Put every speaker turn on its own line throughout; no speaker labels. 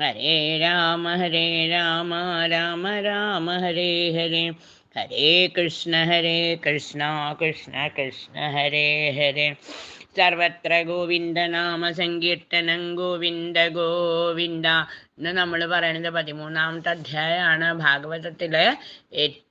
ഹരേ രാമ ഹരേ രാമ രാമ രാമ ഹരേ ഹരേ. ഹരേ കൃഷ്ണ ഹരേ കൃഷ്ണ കൃഷ്ണ കൃഷ്ണ ഹരേ ഹരേ. സർവത്ര ഗോവിന്ദ നാമ സങ്കീർത്തനം ഗോവിന്ദ ഗോവിന്ദ. ഇന്ന് നമ്മൾ പറയുന്നത് പതിമൂന്നാമത്തെ അധ്യായമാണ്. ഭാഗവതത്തിലെ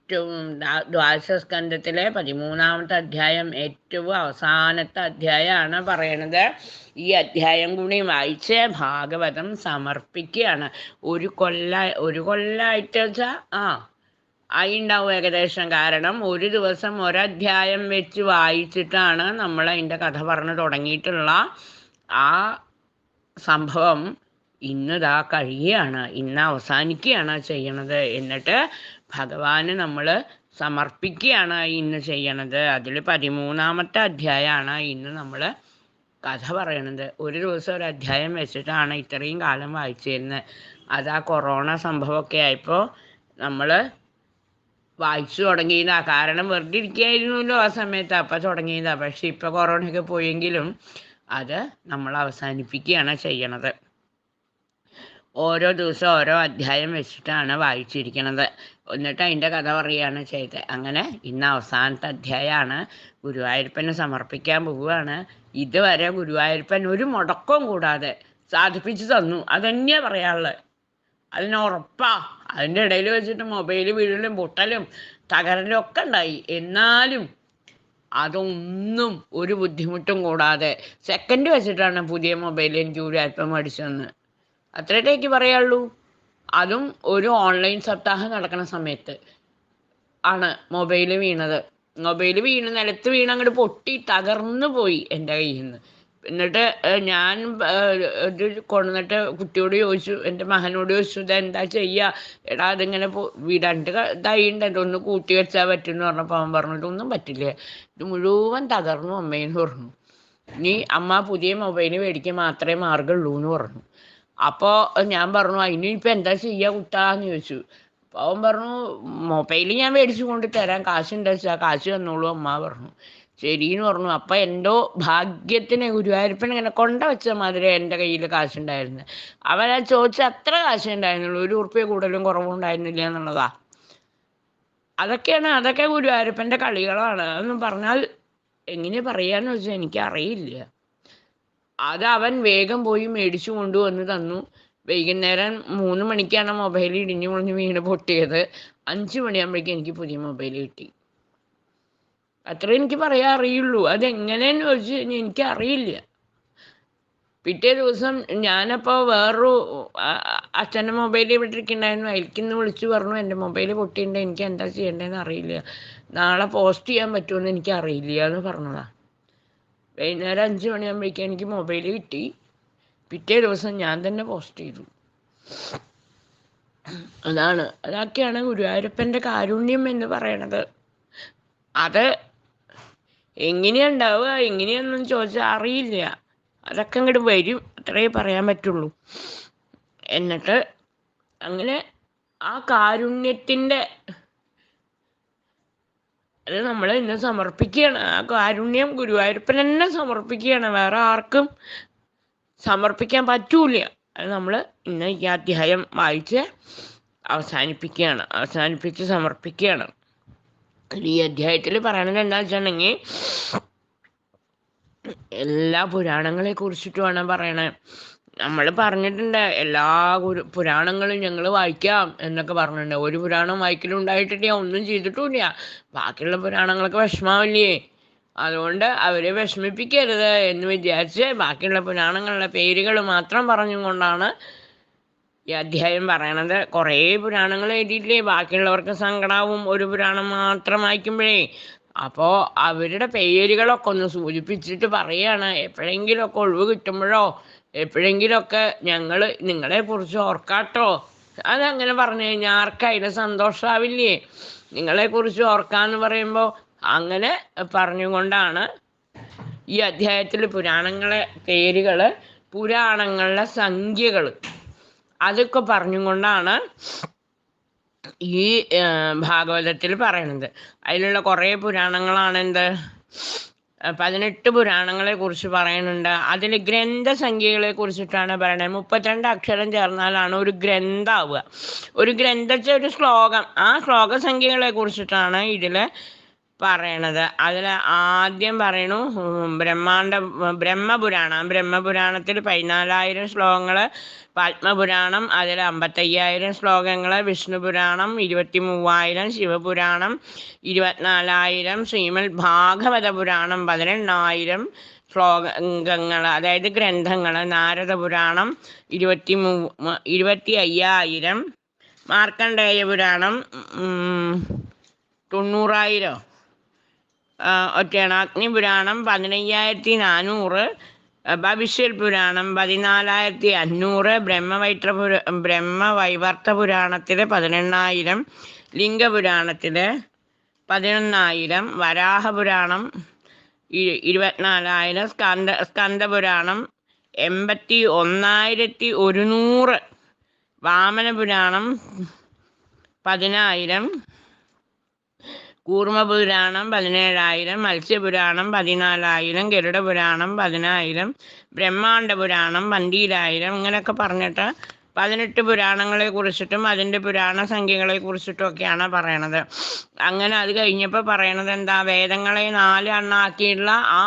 ഏറ്റവും ദ്വാ- ദ്വാദശസ്കന്ധത്തിലെ പതിമൂന്നാമത്തെ അധ്യായം ഏറ്റവും അവസാനത്തെ അധ്യായമാണ് പറയണത്. ഈ അധ്യായം കൂടി വായിച്ച് ഭാഗവതം സമർപ്പിക്കുകയാണ്. ഒരു കൊല്ല ഒരു കൊല്ലായിട്ട് വെച്ചാൽ ആ ആയിണ്ടാവും ഏകദേശം. കാരണം ഒരു ദിവസം ഒരധ്യായം വെച്ച് വായിച്ചിട്ടാണ് നമ്മൾ അതിന്റെ കഥ പറഞ്ഞു തുടങ്ങിയിട്ടുള്ള ആ സംഭവം ഇന്നിതാ കഴിയുകയാണ്. ഇന്ന് അവസാനിക്കുകയാണ് ചെയ്യണത്. എന്നിട്ട് ഭഗവാന് നമ്മൾ സമർപ്പിക്കുകയാണ് ഇന്ന് ചെയ്യണത്. അതിൽ പതിമൂന്നാമത്തെ അധ്യായമാണ് ഇന്ന് നമ്മൾ കഥ പറയണത്. ഒരു ദിവസം ഒരു അധ്യായം വെച്ചിട്ടാണ് ഇത്രയും കാലം വായിച്ചിരുന്നത് അത് ആ കൊറോണ സംഭവമൊക്കെ ആയപ്പോൾ നമ്മൾ വായിച്ചു തുടങ്ങിയതാ. കാരണം വെറുതെ ഇരിക്കുകയായിരുന്നല്ലോ ആ സമയത്ത്. അപ്പം തുടങ്ങിയതാ. പക്ഷെ ഇപ്പം കൊറോണയൊക്കെ പോയെങ്കിലും അത് നമ്മൾ അവസാനിപ്പിക്കുകയാണ് ചെയ്യണത്. ഓരോ ദിവസം ഓരോ അധ്യായം വെച്ചിട്ടാണ് വായിച്ചിരിക്കുന്നത് എന്നിട്ട് അതിന്റെ കഥ പറയുകയാണ് ചെയ്തത് അങ്ങനെ ഇന്ന് അവസാനത്തെ അധ്യായമാണ് ഗുരുവായൂരപ്പന് സമർപ്പിക്കാൻ പോവുകയാണ്. ഇതുവരെ ഗുരുവായൂരപ്പൻ ഒരു മുടക്കവും കൂടാതെ സാധിപ്പിച്ചു തന്നു. അതന്നെയാ പറയാനുള്ളത് അതിന് ഉറപ്പാ. അതിന്റെ ഇടയിൽ വെച്ചിട്ട് മൊബൈൽ വീഴലും പൊട്ടലും തകരലും ഒക്കെ ഉണ്ടായി. എന്നാലും അതൊന്നും ഒരു ബുദ്ധിമുട്ടും കൂടാതെ സെക്കൻഡ് വെച്ചിട്ടാണ് പുതിയ മൊബൈൽ എനിക്ക് ഒരു അല്പം മേടിച്ചതെന്ന്. അത്രയൊക്കെ പറയാനുള്ളൂ അതും ഒരു ഓൺലൈൻ സപ്താഹം നടക്കുന്ന സമയത്ത് ആണ് മൊബൈൽ വീണത്. മൊബൈൽ വീണ് നിലത്ത് വീണ് അങ്ങോട്ട് പൊട്ടി തകർന്നു പോയി എന്റെ കയ്യിൽ നിന്ന് എന്നിട്ട് ഞാൻ ഇത് കൊണ്ടുവന്നിട്ട് കുട്ടിയോട് ചോദിച്ചു എന്റെ മകനോട് ചോദിച്ചു ഇത് എന്താ ചെയ്യുക എടാ അതിങ്ങനെ രണ്ട് ഇതായിണ്ട്. ഇതൊന്ന് കൂട്ടി വെച്ചാൽ പറ്റുമെന്ന് പറഞ്ഞപ്പോൾ അവൻ പറഞ്ഞു ഒന്നും പറ്റില്ല. ഇത് മുഴുവൻ തകർന്നു അമ്മയെന്ന് പറഞ്ഞു. നീ അമ്മ പുതിയ മൊബൈൽ മേടിക്കാൻ മാത്രമേ മാർഗമുള്ളൂ എന്ന് പറഞ്ഞു. അപ്പോൾ ഞാൻ പറഞ്ഞു അതിന് ഇപ്പം എന്താ ചെയ്യുക കുട്ടാന്ന് ചോദിച്ചു. അവൻ പറഞ്ഞു മൊബൈൽ ഞാൻ മേടിച്ചു കൊണ്ട് തരാം. കാശുണ്ട് വെച്ചാൽ കാശ് തന്നോളൂ അമ്മ പറഞ്ഞു. ശരിയെന്ന് പറഞ്ഞു. അപ്പം എന്തോ ഭാഗ്യത്തിന് ഗുരുവായൂരപ്പൻ ഇങ്ങനെ കൊണ്ട വെച്ച മാതിരി എന്റെ കയ്യിൽ കാശുണ്ടായിരുന്നു അവൻ ആ ചോദിച്ച അത്ര കാശേ ഒരു ഉറുപ്പ്യ കൂടുതലും കുറവും ഉണ്ടായിരുന്നില്ല എന്നുള്ളതാ. അതൊക്കെയാണ് അതൊക്കെ ഗുരുവായൂരപ്പന്റെ കളികളാണ്. അതൊന്നും പറഞ്ഞാൽ എങ്ങനെ പറയാന്ന് വെച്ചാൽ എനിക്കറിയില്ല. അത് അവൻ വേഗം പോയി മേടിച്ചു കൊണ്ടുവന്ന് തന്നു. വൈകുന്നേരം മൂന്ന് മണിക്കാണ് മൊബൈൽ ഇടിഞ്ഞു പൊളിഞ്ഞ് വീണ് പൊട്ടിയത്. അഞ്ച് മണിയാകുമ്പോഴേക്കും എനിക്ക് പുതിയ മൊബൈൽ കിട്ടി. അത്രേ എനിക്ക് പറയാൻ അറിയുള്ളൂ. അതെങ്ങനെയെന്ന് ചോദിച്ചു കഴിഞ്ഞാൽ എനിക്ക് അറിയില്ല പിറ്റേ ദിവസം ഞാനപ്പോൾ വേറൊരു അച്ഛന്റെ മൊബൈൽ ഇവിടെ ഇരിക്കണ്ടായിരുന്നു അയൽക്കിന്ന് വിളിച്ചു പറഞ്ഞു എന്റെ മൊബൈൽ പൊട്ടിയിട്ടുണ്ട്. എനിക്ക് എന്താ ചെയ്യേണ്ടതെന്ന് അറിയില്ല. നാളെ പോസ്റ്റ് ചെയ്യാൻ പറ്റുമെന്ന് എനിക്ക് അറിയില്ല എന്ന് പറഞ്ഞതാ. വൈകുന്നേരം അഞ്ച് മണിയാകുമ്പോഴേക്കും എനിക്ക് മൊബൈൽ കിട്ടി. പിറ്റേ ദിവസം ഞാൻ തന്നെ പോസ്റ്റ് ചെയ്തു. അതാണ്. അതൊക്കെയാണ് ഗുരുവായൂരപ്പന്റെ കാരുണ്യം എന്ന് പറയണത്. അത് എങ്ങനെയുണ്ടാവുക എങ്ങനെയാണെന്ന് ചോദിച്ചാൽ അറിയില്ല. അതൊക്കെ അങ്ങോട്ട് വരും. അത്രയേ പറയാൻ പറ്റുള്ളൂ. എന്നിട്ട് അങ്ങനെ ആ കാരുണ്യത്തിന്റെ അത് നമ്മൾ തന്നെ സമർപ്പിക്കുകയാണ് ആ കാരുണ്യം ഗുരുവായൂരപ്പൻ തന്നെ സമർപ്പിക്കുകയാണ് വേറെ ആർക്കും സമർപ്പിക്കാൻ പറ്റൂല അത് നമ്മൾ ഇന്ന് ഈ അധ്യായം വായിച്ച് അവസാനിപ്പിക്കുകയാണ്. അവസാനിപ്പിച്ച് സമർപ്പിക്കുകയാണ്. ഈ അധ്യായത്തിൽ പറയണത് എന്താ വെച്ചിട്ടുണ്ടെങ്കിൽ എല്ലാ പുരാണങ്ങളെ കുറിച്ചിട്ടുമാണ് പറയണത്. നമ്മൾ പറഞ്ഞിട്ടുണ്ട് എല്ലാ ഗുരു പുരാണങ്ങളും ഞങ്ങൾ വായിക്കാം എന്നൊക്കെ പറഞ്ഞിട്ടുണ്ട്. ഒരു പുരാണം വായിക്കലും ഉണ്ടായിട്ടില്ല ഒന്നും ചെയ്തിട്ടുമില്ല. ബാക്കിയുള്ള പുരാണങ്ങളൊക്കെ വിഷമാവില്ലേ? അതുകൊണ്ട് അവരെ വിഷമിപ്പിക്കരുത് എന്ന് വിചാരിച്ച് ബാക്കിയുള്ള പുരാണങ്ങളുടെ പേരുകൾ മാത്രം പറഞ്ഞുകൊണ്ടാണ് ഈ അധ്യായം പറയണത്. കുറേ പുരാണങ്ങൾ എഴുതിയിട്ടില്ലേ? ബാക്കിയുള്ളവർക്ക് സങ്കടാവും. ഒരു പുരാണം മാത്രം വായിക്കുമ്പോഴേ. അപ്പോൾ അവരുടെ പേരുകളൊക്കെ ഒന്ന് സൂചിപ്പിച്ചിട്ട് പറയാണ്. എപ്പോഴെങ്കിലുമൊക്കെ ഒഴിവ് കിട്ടുമ്പോഴോ എപ്പോഴെങ്കിലുമൊക്കെ ഞങ്ങൾ നിങ്ങളെ കുറിച്ച് ഓർക്കാട്ടോ. അതങ്ങനെ പറഞ്ഞു കഴിഞ്ഞാൽ ആർക്കതിന് സന്തോഷമാവില്ലേ നിങ്ങളെക്കുറിച്ച് ഓർക്കാന്ന് പറയുമ്പോൾ അങ്ങനെ പറഞ്ഞുകൊണ്ടാണ് ഈ അധ്യായത്തിൽ പുരാണങ്ങളെ പേരുകൾ പുരാണങ്ങളുടെ സംഖ്യകൾ അതൊക്കെ പറഞ്ഞുകൊണ്ടാണ് ഈ ഭാഗവതത്തിൽ പറയുന്നത് അതിലുള്ള കുറേ പുരാണങ്ങളാണ് എന്ത് പതിനെട്ട് പുരാണങ്ങളെ കുറിച്ച് പറയുന്നുണ്ട്. അതിൽ ഗ്രന്ഥസംഖ്യകളെ കുറിച്ചിട്ടാണ് പറയുന്നത്. മുപ്പത്തിരണ്ട് അക്ഷരം ചേർന്നാലാണ് ഒരു ഗ്രന്ഥാവുക. ഒരു ഗ്രന്ഥത്തെ ഒരു ശ്ലോകം ആ ശ്ലോക സംഖ്യകളെ കുറിച്ചിട്ടാണ് ഇതിൽ പറയണത്. അതിൽ ആദ്യം പറയണു ബ്രഹ്മാണ്ട ബ്രഹ്മപുരാണം. ബ്രഹ്മപുരാണത്തിൽ പതിനാലായിരം ശ്ലോകങ്ങൾ പത്മപുരാണം അതിൽ അമ്പത്തയ്യായിരം ശ്ലോകങ്ങൾ വിഷ്ണുപുരാണം ഇരുപത്തി മൂവായിരം ശിവപുരാണം ഇരുപത്തിനാലായിരം ശ്രീമദ് ഭാഗവത പുരാണം പതിനെണ്ണായിരം ശ്ലോകങ്ങൾ അതായത് ഗ്രന്ഥങ്ങൾ നാരദ പുരാണം ഇരുപത്തി മൂ ഇരുപത്തി അയ്യായിരം മാർക്കണ്ഡേയ പുരാണം തൊണ്ണൂറായിരം ഒറ്റയാണ്. അഗ്നിപുരാണം പതിനയ്യായിരത്തി നാനൂറ് ഭവിഷ്യൽ പുരാണം പതിനാലായിരത്തി അഞ്ഞൂറ് ബ്രഹ്മവൈത്ര പുര ബ്രഹ്മവൈവർത്ത പുരാണത്തിൽ പതിനെണ്ണായിരം ലിംഗപുരാണത്തിൽ പതിനൊന്നായിരം വരാഹപുരാണം ഇരുപത്തിനാലായിരം സ്കന്ദ സ്കന്ദപുരാണം എൺപത്തി ഒന്നായിരത്തി ഒരുന്നൂറ് വാമനപുരാണം പതിനായിരം കൂർമ്മപുരാണം പതിനേഴായിരം മത്സ്യപുരാണം പതിനാലായിരം ഗരുഡപുരാണം പതിനായിരം ബ്രഹ്മാണ്ഡപുരാണം പന്തീരായിരം ഇങ്ങനെയൊക്കെ പറഞ്ഞിട്ട് പതിനെട്ട് പുരാണങ്ങളെ കുറിച്ചിട്ടും അതിന്റെ പുരാണ സംഖ്യകളെ കുറിച്ചിട്ടും ഒക്കെയാണ് പറയണത്. അങ്ങനെ അത് കഴിഞ്ഞപ്പോൾ പറയണത് എന്താ? വേദങ്ങളെ നാല് എണ്ണാക്കിയിട്ടുള്ള ആ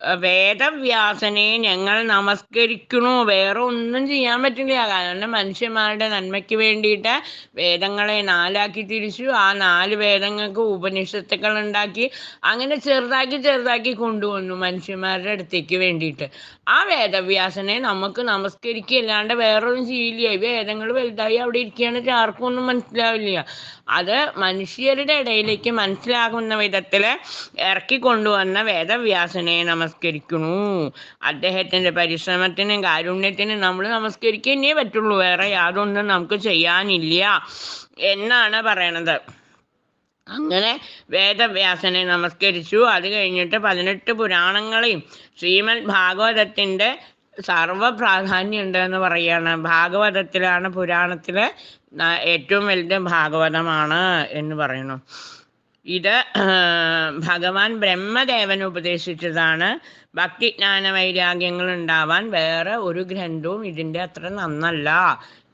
വേദവ്യാസനെ ഞങ്ങൾ നമസ്കരിക്കണു വേറെ ഒന്നും ചെയ്യാൻ പറ്റില്ല. കാരണം മനുഷ്യന്മാരുടെ നന്മയ്ക്ക് വേണ്ടിയിട്ട് വേദങ്ങളെ നാലാക്കി തിരിച്ചു. ആ നാല് വേദങ്ങൾക്ക് ഉപനിഷത്തുക്കൾ ഉണ്ടാക്കി അങ്ങനെ ചെറുതാക്കി ചെറുതാക്കി കൊണ്ടുവന്നു മനുഷ്യന്മാരുടെ അടുത്തേക്ക് വേണ്ടിയിട്ട്. ആ വേദവ്യാസനെ നമുക്ക് നമസ്കരിക്കല്ലാണ്ട് വേറൊന്നും ചെയ്യില്ല. ഈ വേദങ്ങൾ വലുതായി അവിടെ ഇരിക്കുകയാണ് ആർക്കും ഒന്നും മനസ്സിലാവില്ല. അത് മനുഷ്യരുടെ ഇടയിലേക്ക് മനസ്സിലാകുന്ന വിധത്തിൽ ഇറക്കി കൊണ്ടുവന്ന വേദവ്യാസനെ നമസ്കരിക്കുന്നു. അദ്ദേഹത്തിന്റെ പരിശ്രമത്തിനും കാരുണ്യത്തിനും നമ്മൾ നമസ്കരിക്കുന്നേ പറ്റുള്ളൂ. വേറെ യാതൊന്നും നമുക്ക് ചെയ്യാനില്ല എന്നാണ് പറയണത്. അങ്ങനെ വേദവ്യാസനെ നമസ്കരിച്ചു. അത് കഴിഞ്ഞിട്ട് പതിനെട്ട് പുരാണങ്ങളെയും ശ്രീമദ് ഭാഗവതത്തിന്റെ സർവ പ്രാധാന്യം ഉണ്ടെന്ന് പറയുകയാണ് ഭാഗവതത്തിലാണ് പുരാണത്തിലെ ഏറ്റവും വലുത് ഭാഗവതമാണ് എന്ന് പറയുന്നു. ഇത് ഭഗവാൻ ബ്രഹ്മദേവൻ ഉപദേശിച്ചതാണ്. ഭക്തിജ്ഞാന വൈരാഗ്യങ്ങൾ ഉണ്ടാവാൻ വേറെ ഒരു ഗ്രന്ഥവും ഇതിന്റെ അത്ര നന്നല്ല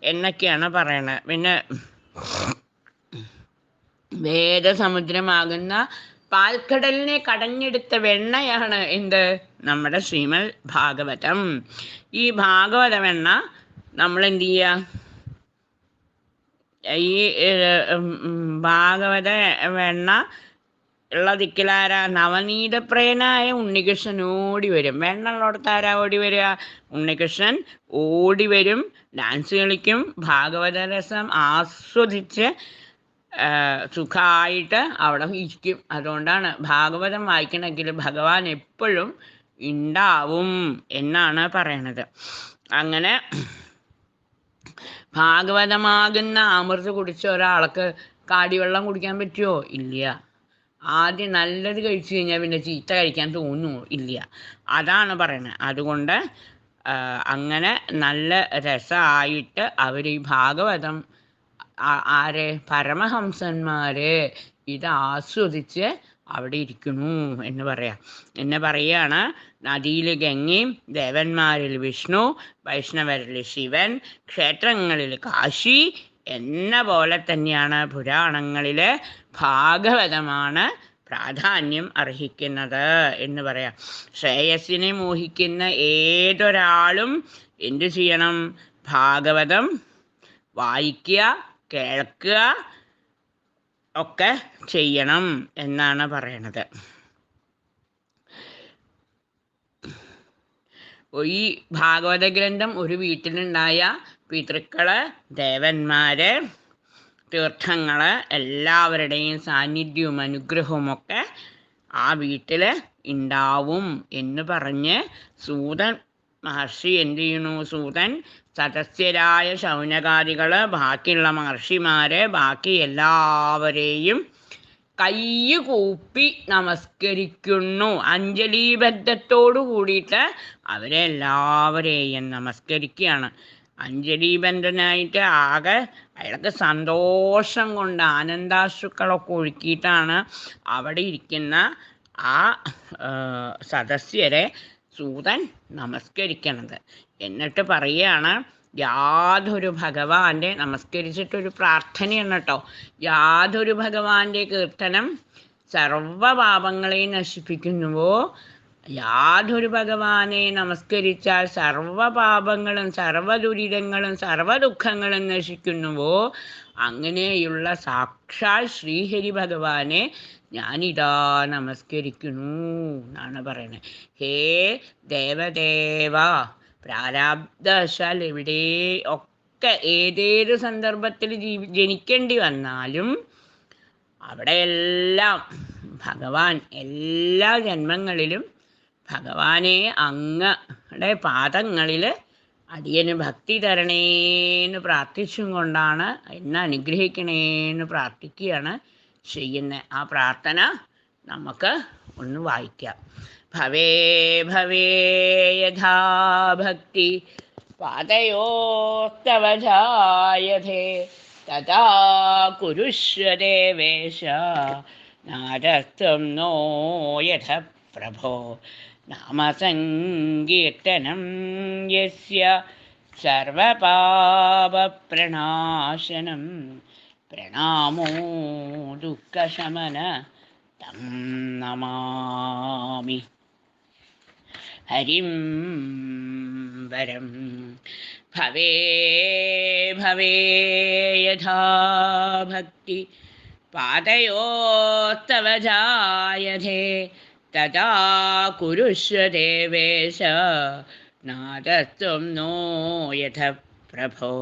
എന്നൊക്കെയാണ് പറയണത്. പിന്നെ വേദസമുദ്രമാകുന്ന പാൽക്കടലിനെ കടഞ്ഞെടുത്ത വെണ്ണയാണ് എന്ത്? നമ്മുടെ ശ്രീമൽ ഭാഗവതം. ഈ ഭാഗവത വെണ്ണ നമ്മൾ എന്ത് ചെയ്യുക ഈ ഭാഗവത വെണ്ണ ഉള്ള ദിക്കിലാരാ? നവനീതപ്രയനായ ഉണ്ണികൃഷ്ണൻ ഓടി വരും. വെണ്ണ ഉള്ളിടത്ത് ആരാ ഓടി വരിക? ഉണ്ണികൃഷ്ണൻ ഓടി വരും ഡാൻസ് കളിക്കും ഭാഗവത രസം ആസ്വദിച്ച് സുഖമായിട്ട് അവിടെ ഇരിക്കും. അതുകൊണ്ടാണ് ഭാഗവതം വായിക്കണമെങ്കിൽ ഭഗവാൻ എപ്പോഴും ഉണ്ടാവും എന്നാണ് പറയണത്. അങ്ങനെ ഭാഗവതമാകുന്ന അമൃത് കുടിച്ച ഒരാൾക്ക് കാടിവെള്ളം കുടിക്കാൻ പറ്റുമോ ഇല്ല. ആദ്യം നല്ലത് കഴിച്ചു കഴിഞ്ഞാൽ പിന്നെ ചീത്ത കഴിക്കാൻ തോന്നുമോ ഇല്ല. അതാണ് പറയുന്നത് അതുകൊണ്ട് അങ്ങനെ നല്ല രസമായിട്ട് അവർ ഈ ഭാഗവതം ആരെ? പരമഹംസന്മാര്. ഇത് ആസ്വദിച്ച് അവിടെ ഇരിക്കുന്നു എന്ന് പറയാം. എന്നെ പറയാണ് നദിയിൽ ഗംഗയും ദേവന്മാരിൽ വിഷ്ണു വൈഷ്ണവരിൽ ശിവൻ ക്ഷേത്രങ്ങളിൽ കാശി എന്ന പോലെ തന്നെയാണ് പുരാണങ്ങളിൽ ഭാഗവതമാണ് പ്രാധാന്യം അർഹിക്കുന്നത് എന്ന് പറയാം. ശ്രേയസ്സിനെ മോഹിക്കുന്ന ഏതൊരാളും എന്തു ചെയ്യണം? ഭാഗവതം വായിക്കുക കേൾക്കുക. ഒക്കെ ചെയ്യണം എന്നാണ് പറയണത്. ഈ ഭാഗവത ഗ്രന്ഥം ഒരു വീട്ടിലുണ്ടായ പിതൃക്കൾ ദേവന്മാര് തീർത്ഥങ്ങൾ എല്ലാവരുടെയും സാന്നിധ്യവും അനുഗ്രഹവും ഒക്കെ ആ വീട്ടിൽ ഉണ്ടാവും എന്ന് പറഞ്ഞ് സൂതൻ മഹർഷി എന്ത് ചെയ്യണു? സൂതൻ സദസ്യരായ ശൗനകാദികൾ ബാക്കിയുള്ള മഹർഷിമാരെ ബാക്കി എല്ലാവരെയും കയ്യ് കൂപ്പി നമസ്കരിക്കുന്നു. അഞ്ജലീബദ്ധത്തോടു കൂടിയിട്ട് അവരെ എല്ലാവരെയും നമസ്കരിക്കുകയാണ്. അഞ്ജലീബന്ധനായിട്ട് ആകെ അയാൾക്ക് സന്തോഷം കൊണ്ട് ആനന്ദാശ്രുക്കളൊക്കെ ഒഴുക്കിയിട്ടാണ് അവിടെ ഇരിക്കുന്ന ആ, സദസ്യരെ സൂതൻ നമസ്കരിക്കണത്. എന്നിട്ട് പറയുകയാണ് യാതൊരു ഭഗവാന്റെ നമസ്കരിച്ചിട്ടൊരു പ്രാർത്ഥനയാണ് കേട്ടോ. യാതൊരു ഭഗവാന്റെ കീർത്തനം സർവപാപങ്ങളെയും നശിപ്പിക്കുന്നുവോ? യാതൊരു ഭഗവാനെ നമസ്കരിച്ചാൽ സർവപാപങ്ങളും സർവദുരിതങ്ങളും സർവദുഃഖങ്ങളും നശിക്കുന്നുവോ? അങ്ങനെയുള്ള സാക്ഷാൽ ശ്രീഹരി ഭഗവാനെ ഞാനിതാ നമസ്കരിക്കുന്നു എന്നാണ് പറയുന്നത്. ഹേ ദേവദേവ പ്രാരാബ്ദവശാൽ എവിടെ ഒക്കെ ഏതേത് സന്ദർഭത്തിൽ ജീവി ജനിക്കേണ്ടി വന്നാലും അവിടെയെല്ലാം ഭഗവാൻ എല്ലാ ജന്മങ്ങളിലും ഭഗവാനെ അങ്ങടെ പാദങ്ങളിൽ അടിയന് ഭക്തി തരണേന്ന് പ്രാർത്ഥിച്ചും കൊണ്ടാണ് എന്നെ അനുഗ്രഹിക്കണേന്ന് പ്രാർത്ഥിക്കുകയാണ് ചെയ്യുന്നത്. ആ പ്രാർത്ഥന നമുക്ക് ഒന്ന് വായിക്കാം. ഭവേ ഭവേ യഥാ ഭക്തി पादयोस्तव जायते തഥാ കുരുഷ്വ ദേവേശ നാരസ്ത്വം നോ യഥ പ്രഭോ നാമസങ്കീർത്തനം യസ്യ സർവപാപപ്രണാശനം പ്രണാമോ ദുഃഖശമന തം നമാമി ഹരിം വരം ഭവേ ഭവേ യഥാ ഭക്തി പാദയോസ്തവ ജായതേ തഥാ കുരുഷ്വ ദേവേശ നാദസ്ത്വം നോ യഥ പ്രഭോ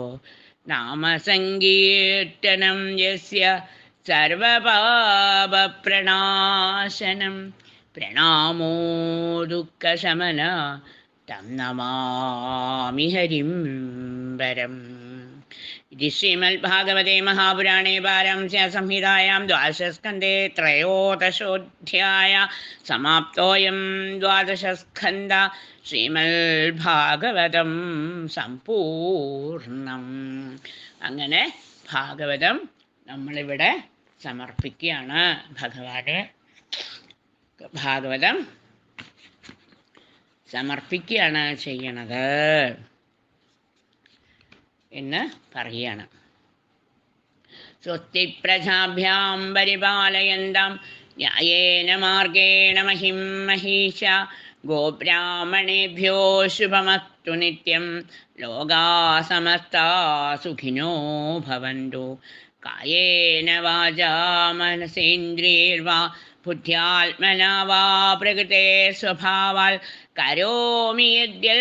നാമസങ്കീർത്തനം യസ്യ സർവപാപപ്രണാശനം പ്രണാമോ ദുഃഖശമന തം നമാമി ഹരിം പരം ഇതി ശ്രീമദ്ഭാഗവതേ മഹാപുരാണേ പാരംസ്യസംഹിതായാം ദ്വാദശസ്കന്ധേ ത്രയോദശോധ്യായ സമാപ്തോയം ദ്വാദശസ്കന്ധ ശ്രീമദ്ഭാഗവതം സമ്പൂർണം അങ്ങനെ ഭാഗവതം നമ്മളിവിടെ സമർപ്പിക്കുകയാണ് ഭഗവാന്. ഭാഗവതം സമർപ്പിക്കുകയാണ് ചെയ്യണത്. എന്ന് പറയുകയാണ് സ്വസ്തി പ്രജാഭ്യാം പരിപാലയന്താം ന്യായേന മാർഗേണ മഹിം മഹീഷ ഗോബ്രാഹ്മണേഭ്യോ ശുഭമസ്തു നിത്യം ലോകാ സമസ്ത സുഖിനോ ഭവന്തു കായേന വാചാ മനസേന്ദ്രിയർവാ ബുദ്ധ്യാത്മനാ വാ പ്രകൃതേ സ്വഭാവാൽ കരോമി യദ്യൽ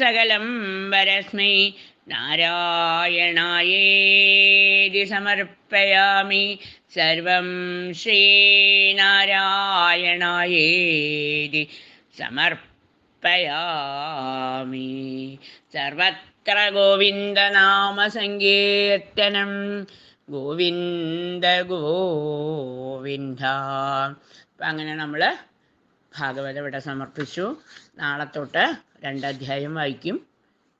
സകലം വരസ്മൈ നാരായണായേതി സമർപ്പയാമി സർവം ശ്രീനാരായണായേതി സമർപ്പയാമി സർവത്ര ഗോവിന്ദനാമസങ്കീർത്തനം ഗോവിന്ദ ഗോവിന്ദ. അപ്പം അങ്ങനെ നമ്മൾ ഭാഗവതം ഇവിടെ സമർപ്പിച്ചു. നാളെ തൊട്ട് രണ്ടധ്യായം വായിക്കും.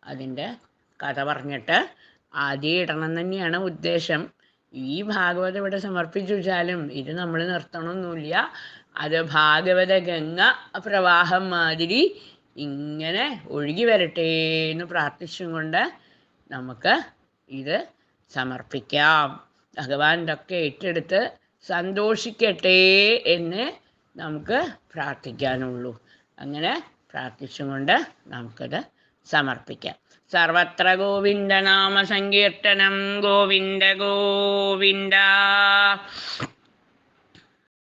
അതിന്റെ കഥ പറഞ്ഞിട്ട് ആദ്യം ഇടണം തന്നെയാണ് ഉദ്ദേശം. ഈ ഭാഗവതം ഇവിടെ സമർപ്പിച്ചു വെച്ചാലും ഇത് നമ്മൾ നിർത്തണമൊന്നുമില്ല അത് ഭാഗവത ഗംഗ പ്രവാഹം മാതിരി ഇങ്ങനെ ഒഴുകി വരട്ടെ എന്ന് പ്രാർത്ഥിച്ചും കൊണ്ട് നമുക്ക് ഇത് സമർപ്പിക്കാം. ഭഗവാന്റെ ഒക്കെ ഏറ്റെടുത്ത് സന്തോഷിക്കട്ടെ എന്ന് നമുക്ക് പ്രാർത്ഥിക്കാനുള്ളൂ. അങ്ങനെ പ്രാർത്ഥിച്ചുകൊണ്ട് നമുക്കത് സമർപ്പിക്കാം. സർവത്ര ഗോവിന്ദ നാമ സങ്കീർത്തനം. ഗോവിന്ദ ഗോവിന്ദ.